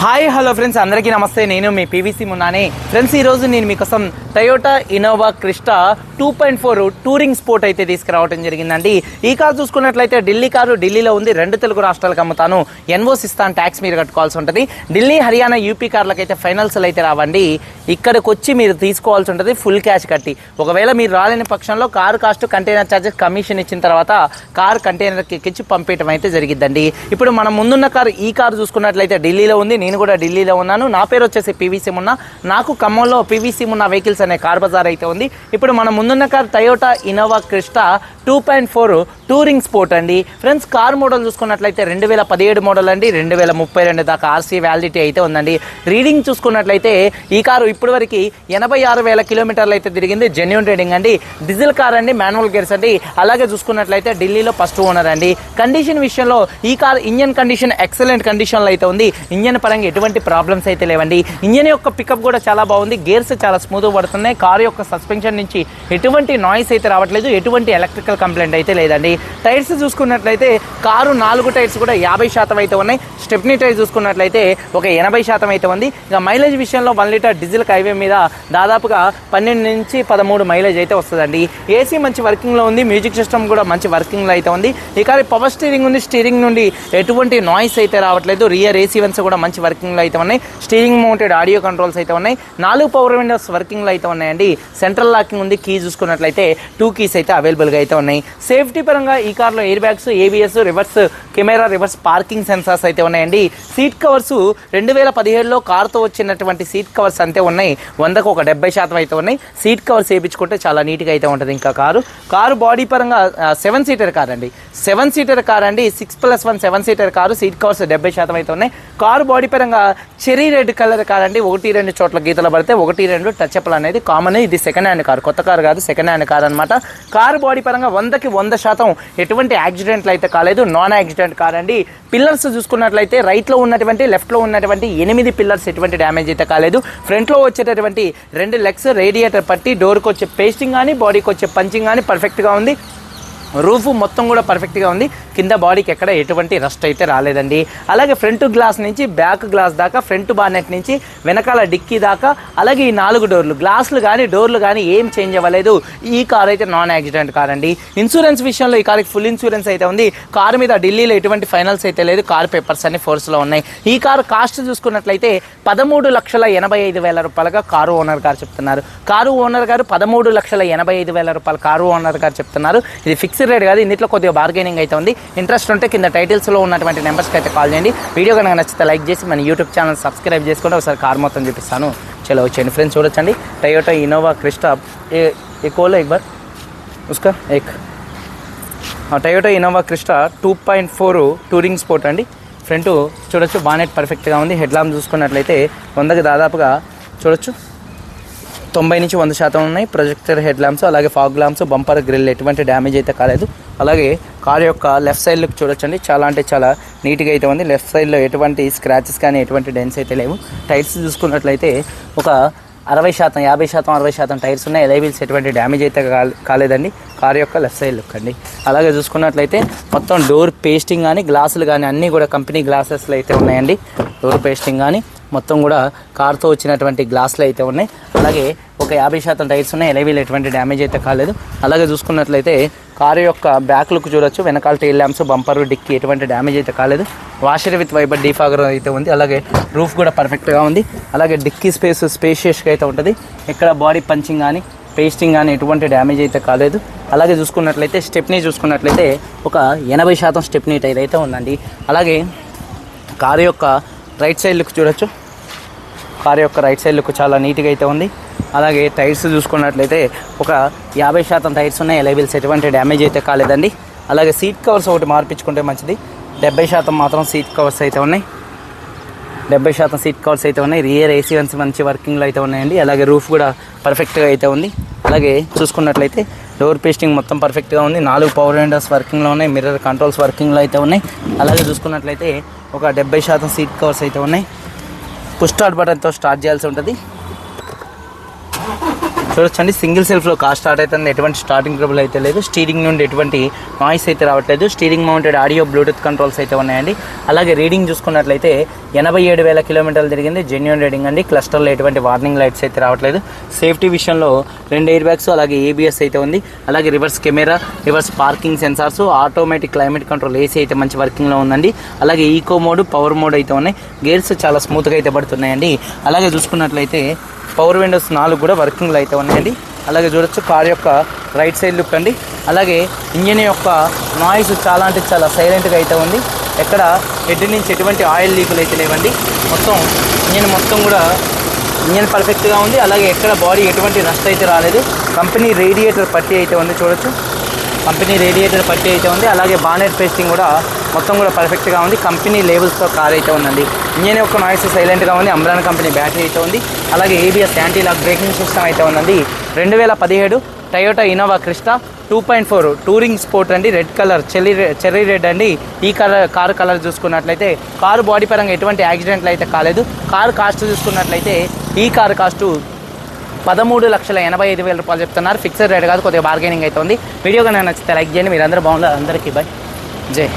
Hi hello friends అందరికీ నమస్తే. నేను మీ పీవీసీ మున్నానే ఫ్రెండ్స్ ఈరోజు నేను మీకోసం Toyota Innova Crysta two point four touring sport అయితే తీసుకురావడం జరిగిందండి. ఈ కారు చూసుకున్నట్లయితే ఢిల్లీ కారు ఢిల్లీలో ఉంది. రెండు తెలుగు రాష్ట్రాలకు అమ్ముతాను. ఎన్ఓస్ ఇస్తాను. ట్యాక్స్ మీరు కట్టుకోవాల్సి ఉంటుంది. ఢిల్లీ హర్యానా యూపీ కార్లకు అయితే ఫైనల్స్లో అయితే రావండి. ఇక్కడికి వచ్చి మీరు తీసుకోవాల్సి ఉంటుంది. ఫుల్ క్యాష్ కట్టి. ఒకవేళ మీరు రాలేని పక్షంలో car cost container charges commission ఇచ్చిన తర్వాత కారు కంటైనర్కి ఎక్కించి పంపించడం అయితే జరిగిద్దండి. ఇప్పుడు మనం ముందున్న కారు ఈ కారు చూసుకున్నట్లయితే ఢిల్లీలో ఉంది. నేను కూడా ఢిల్లీలో ఉన్నాను. నా పేరు వచ్చేసి పివి సిమ్ ఉన్న నాకు ఖమ్మంలో పీవీ సిమ్ ఉన్న వెహికల్స్ అనే కార్ బజార్ అయితే ఉంది. ఇప్పుడు మనం ముందున్న car Toyota Innova Crysta two point four touring sport అండి. ఫ్రెండ్స్ కార్ మోడల్ చూసుకున్నట్లయితే రెండు వేల పదిహేడు మోడల్ అండి. రెండు వేల ముప్పై రెండు దాకా ఆర్సీ వ్యాలిడిటీ అయితే ఉందండి. రీడింగ్ చూసుకున్నట్లయితే ఈ కారు ఇప్పటివరకు ఎనభై ఆరు వేల కిలోమీటర్లు అయితే తిరిగింది. జెన్యున్ రీడింగ్ అండి. డీజిల్ కార్ అండి మాన్యువల్ గేర్స్ అండి. అలాగే చూసుకున్నట్లయితే ఢిల్లీలో ఫస్ట్ ఓనర్ అండి. కండిషన్ విషయంలో ఈ కార్ ఇంజన్ కండిషన్ ఎక్సలెంట్ కండిషన్లో అయితే ఉంది. ఇంజన్ పరంగా ఎటువంటి ప్రాబ్లమ్స్ అయితే లేవండి. ఇంజన్ యొక్క పికప్ కూడా చాలా బాగుంది. గేర్స్ చాలా స్మూత్ పడుతున్నాయి. కారు యొక్క సస్పెన్షన్ నుంచి ఎటువంటి నాయిస్ అయితే రావట్లేదు. ఎటువంటి ఎలక్ట్రికల్ కంప్లైంట్ అయితే లేదండి. టైర్స్ చూసుకున్నట్లయితే కారు నాలుగు టైర్స్ కూడా యాభై శాతం అయితే ఉన్నాయి. స్టెప్నీ టైర్ చూసుకున్నట్లయితే ఒక ఎనభై శాతం అయితే ఉంది. ఇక మైలేజ్ విషయంలో వన్ లీటర్ డీజిల్ హైవే మీద దాదాపుగా పన్నెండు నుంచి పదమూడు మైలేజ్ అయితే వస్తుందండి. ఏసీ మంచి వర్కింగ్లో ఉంది. మ్యూజిక్ సిస్టమ్ కూడా మంచి వర్కింగ్లో అయితే ఉంది. ఇక పవర్ స్టీరింగ్ ఉంది. స్టీరింగ్ నుండి ఎటువంటి నాయిస్ అయితే రావట్లేదు. రియర్ ఏసీ వన్స్ కూడా మంచి వర్కింగ్లో అయితే ఉన్నాయి. స్టీరింగ్ మౌంటెడ్ ఆడియో కంట్రోల్స్ అయితే ఉన్నాయి. నాలుగు పవర్ విండోస్ వర్కింగ్లో అయితే ఉన్నాయండి. సెంట్రల్ లాకింగ్ ఉంది. కీ చూసుకున్నట్లయితే టూ కీస్ అయితే అవైలబుల్గా అయితే ఉన్నాయి. సేఫ్టీ పరంగా ఈ కార్లో air bags ABS reverse camera reverse parking sensors అయితే ఉన్నాయండి. సీట్ కవర్స్ రెండు వేల పదిహేడులో కార్తో వచ్చినటువంటి సీట్ కవర్స్ అంతే ఉన్నాయి. వందకు ఒక డెబ్బై శాతం అయితే ఉన్నాయి. సీట్ కవర్స్ వేయించుకుంటే చాలా నీట్గా అయితే ఉంటుంది ఇంకా కారు. కారు బాడీ పరంగా సెవెన్ సీటర్ కార్ అండి. సెవెన్ సీటర్ కార్ అండి. Six plus one seven seater car. Seat covers డెబ్బై శాతం అయితే ఉన్నాయి. కారు బాడీ పరంగా చెరీ రెడ్ కలర్ కారండి ఒకటి రెండు చోట్ల గీతలు పడితే ఒకటి రెండు టచ్ అప్లు అనేది కామన్ ఇది సెకండ్ హ్యాండ్ కార్. కొత్త కార్ కాదు సెకండ్ హ్యాండ్ కార్ అనమాట కారు బాడీ పరంగా వందకి వంద శాతం ఎటువంటి యాక్సిడెంట్లు అయితే కాలేదు. నాన్ యాక్సిడెంట్ కార్ అండి పిల్లర్స్ చూసుకున్నట్లయితే రైట్లో ఉన్నటువంటి లెఫ్ట్లో ఉన్నటువంటి ఎనిమిది పిల్లర్స్ ఎటువంటి డ్యామేజ్ అయితే కాలేదు. ఫ్రంట్లో వచ్చేటటువంటి రెండు లెగ్స్ రేడియేటర్ పట్టి డోర్కి వచ్చే పేస్టింగ్ కానీ బాడీకి వచ్చే పంచింగ్ కానీ పర్ఫెక్ట్గా ఉంది. రూఫ్ మొత్తం కూడా పర్ఫెక్ట్గా ఉంది. కింద బాడీకి ఎక్కడ ఎటువంటి రస్ట్ అయితే రాలేదండి. అలాగే ఫ్రంట్ గ్లాస్ నుంచి బ్యాక్ గ్లాస్ దాకా ఫ్రంట్ బానెట్ నుంచి వెనకాల డిక్కీ దాకా అలాగే ఈ నాలుగు డోర్లు గ్లాసులు కానీ డోర్లు కానీ ఏం చేంజ్ అవ్వలేదు. ఈ కార్ అయితే నాన్ యాక్సిడెంట్ కార్ అండి. ఇన్సూరెన్స్ విషయంలో ఈ కార్కి ఫుల్ ఇన్సూరెన్స్ అయితే ఉంది. కారు మీద ఢిల్లీలో ఎటువంటి ఫైనల్స్ అయితే లేదు. కార్ పేపర్స్ అన్ని ఫోర్స్లో ఉన్నాయి. ఈ కారు కాస్ట్ చూసుకున్నట్లయితే పదమూడు లక్షల ఎనభై ఐదు వేల రూపాయలుగా కారు ఓనర్ గారు చెప్తున్నారు. కారు ఓనర్ గారు పదమూడు లక్షల ఎనభై ఐదు వేల రూపాయలు కారు ఓనర్ గారు చెప్తున్నారు. ఇది ఫిక్స్ ఫిక్స్డ్ రేట్ కాదు ఇందులో కొద్దిగా బార్గెనింగ్ అయితే ఉంది. ఇంట్రెస్ట్ ఉంటే కింద టైటిల్స్లో ఉన్నటువంటి నెంబర్స్కి అయితే కాల్ చేయండి. వీడియో కనుక నచ్చితే లైక్ చేసి మన యూట్యూబ్ ఛానల్ సబ్స్క్రైబ్ చేసుకుంటే ఒకసారి కార్ మొత్తం చూపిస్తాను. చలో వచ్చేయండి ఫ్రెండ్స్ చూడొచ్చండి. టయోటా ఇనోవా క్రిస్టా ఏ ఏ ఎక్ బార్ ఉస్కా ఎక్ Toyota Innova Crysta two point four touring sport అండి. ఫ్రంట్ చూడొచ్చు బానెట్ పర్ఫెక్ట్గా ఉంది. హెడ్ లాంప్ చూసుకున్నట్లయితే వందకి దాదాపుగా చూడొచ్చు. తొంభై నుంచి వంద శాతం ఉన్నాయి. ప్రొజెక్టర్ హెడ్ ల్యాంప్స్ అలాగే ఫాగ్ ల్యాంప్స్ బంపర్ గ్రిల్ ఎటువంటి డ్యామేజ్ అయితే కాలేదు. అలాగే కార్ యొక్క లెఫ్ట్ సైడ్ లుక్ చూడొచ్చండి. చాలా అంటే చాలా నీట్గా అయితే ఉంది. లెఫ్ట్ సైడ్లో ఎటువంటి స్క్రాచెస్ కానీ ఎటువంటి డెన్స్ అయితే లేవు. టైర్స్ చూసుకున్నట్లయితే ఒక అరవై శాతం యాభై శాతం అరవై శాతం టైర్స్ ఉన్నాయి. ఎలైవిల్స్ ఎటువంటి డ్యామేజ్ అయితే కాలేదండి. కార్ యొక్క లెఫ్ట్ సైడ్ లుక్ అండి. అలాగే చూసుకున్నట్లయితే మొత్తం డోర్ పేస్టింగ్ కానీ గ్లాసులు కానీ అన్నీ కూడా కంపెనీ గ్లాసెస్లో అయితే ఉన్నాయండి. డోర్ పేస్టింగ్ కానీ మొత్తం కూడా కార్తో వచ్చినటువంటి గ్లాసులు అయితే ఉన్నాయి. అలాగే ఒక యాభై శాతం టైర్స్ ఉన్నాయి. ఎలవీలు ఎటువంటి డ్యామేజ్ అయితే కాలేదు. అలాగే చూసుకున్నట్లయితే కారు యొక్క బ్యాక్ లుక్ చూడొచ్చు. వెనకాల టైల్ ల్యాంప్స్ బంపర్ డిక్కి ఎటువంటి డ్యామేజ్ అయితే కాలేదు. వాషర్ విత్ వైబర్ డీఫాగర్ అయితే ఉంది. అలాగే రూఫ్ కూడా పర్ఫెక్ట్గా ఉంది. అలాగే డిక్కీ స్పేస్ స్పేషియస్గా అయితే ఉంటుంది. ఇక్కడ బాడీ పంచింగ్ కానీ పేస్టింగ్ కానీ ఎటువంటి డ్యామేజ్ అయితే కాలేదు. అలాగే చూసుకున్నట్లయితే స్టెప్నీ చూసుకున్నట్లయితే ఒక ఎనభై శాతం స్టెప్నీ టైర్ అయితే ఉందండి. అలాగే కారు యొక్క రైట్ సైడ్ లుక్ చూడొచ్చు. కారు యొక్క రైట్ సైడ్ లుక్ చాలా నీట్గా అయితే ఉంది. అలాగే టైర్స్ చూసుకున్నట్లయితే ఒక యాభై శాతం టైర్స్ ఉన్నాయి. ఎలైబిల్స్ ఎటువంటి డ్యామేజ్ అయితే కాలేదండి. అలాగే సీట్ కవర్స్ ఒకటి మార్పించుకుంటే మంచిది. డెబ్బై శాతం మాత్రం సీట్ కవర్స్ అయితే ఉన్నాయి. డెబ్బై శాతం సీట్ కవర్స్ అయితే ఉన్నాయి. రియర్ ఏసీ వన్స్ మంచి వర్కింగ్లో అయితే ఉన్నాయండి. అలాగే రూఫ్ కూడా పర్ఫెక్ట్గా అయితే ఉంది. అలాగే చూసుకున్నట్లయితే డోర్ పేస్టింగ్ మొత్తం పర్ఫెక్ట్గా ఉంది. నాలుగు పవర్ విండోస్ వర్కింగ్లో ఉన్నాయి. మిర్రర్ కంట్రోల్స్ వర్కింగ్లో అయితే ఉన్నాయి. అలాగే చూసుకున్నట్లయితే ఒక డెబ్బై శాతం సీట్ కవర్స్ అయితే ఉన్నాయి. పుష్ స్టార్ట్ బటన్తో స్టార్ట్ చేయాల్సి ఉంటుంది. చూడొచ్చండి సింగిల్ సెల్ఫ్లో కార్ స్టార్ట్ అవుతుంది. ఎటువంటి స్టార్టింగ్ ట్రబుల్ అయితే లేదు. స్టీరింగ్ నుండి ఎటువంటి నాయిస్ అయితే రావట్లేదు. Steering mounted audio Bluetooth controls అయితే ఉన్నాయండి. అలాగే రీడింగ్ చూసుకున్నట్లయితే ఎనభై ఏడు వేల కిలోమీటర్లు తిరిగింది. జెన్యున్ రీడింగ్ అండి. క్లస్టర్లో ఎటువంటి వార్నింగ్ లైట్స్ అయితే రావట్లేదు. సేఫ్టీ విషయంలో రెండు ఎయిర్ బ్యాగ్స్ అలాగే ఏబిఎస్ అయితే ఉంది. అలాగే reverse camera reverse parking sensors automatic climate control AC అయితే మంచి వర్కింగ్లో ఉందండి. అలాగే ఈకో మోడ్ పవర్ మోడ్ అయితే ఉన్నాయి. గేర్స్ చాలా స్మూత్గా అయితే పడుతున్నాయండి. అలాగే చూసుకున్నట్లయితే పవర్ విండోస్ నాలుగు కూడా వర్కింగ్లో అయితే ఉన్నాయండి. అలాగే చూడొచ్చు కార్ యొక్క రైట్ సైడ్ లుక్ అండి. అలాగే ఇంజిన్ యొక్క నాయిస్ చాలా అంటే చాలా సైలెంట్గా అయితే ఉంది. ఎక్కడ హెడ్ నుంచి ఎటువంటి ఆయిల్ లీకులు అయితే లేవండి. మొత్తం ఇంజిన్ మొత్తం కూడా ఇంజిన్ పర్ఫెక్ట్గా ఉంది. అలాగే ఎక్కడ బాడీ ఎటువంటి నష్ట అయితే రాలేదు. కంపెనీ రేడియేటర్ పట్టి అయితే ఉంది చూడొచ్చు. కంపెనీ రేడియేటర్ పట్టి అయితే ఉంది. అలాగే బానెట్ పేస్టింగ్ కూడా మొత్తం కూడా పర్ఫెక్ట్గా ఉంది. కంపెనీ లేబుల్స్తో కార్ అయితే ఉందండి. ఇంజన్ యొక్క నాయిస్ సైలెంట్గా ఉంది. అమ్రాన్ కంపెనీ బ్యాటరీ అయితే ఉంది. అలాగే ABS anti lock braking system అయితే ఉందండి. రెండు వేల పదిహేడు Toyota Innova Crysta two point four touring sport అండి. రెడ్ కలర్ చెల్లి చెర్రీ రెడ్ అండి. ఈ కలర్ కారు కలర్ చూసుకున్నట్లయితే కారు బాడీ పరంగా ఎటువంటి యాక్సిడెంట్లు అయితే కాలేదు. కారు కాస్ట్ చూసుకున్నట్లయితే ఈ కారు కాస్ట్ పదమూడు లక్షల ఎనభై ఐదు వేల రూపాయలు చెప్తున్నారు. ఫిక్స్డ్ రేట్ కాదు కొద్దిగా బార్గెనింగ్ అయితే ఉంది. వీడియో కానీ నచ్చితే లైక్ చేయండి. మీరందరూ బాగుండాలి. అందరికీ బాయ్ జై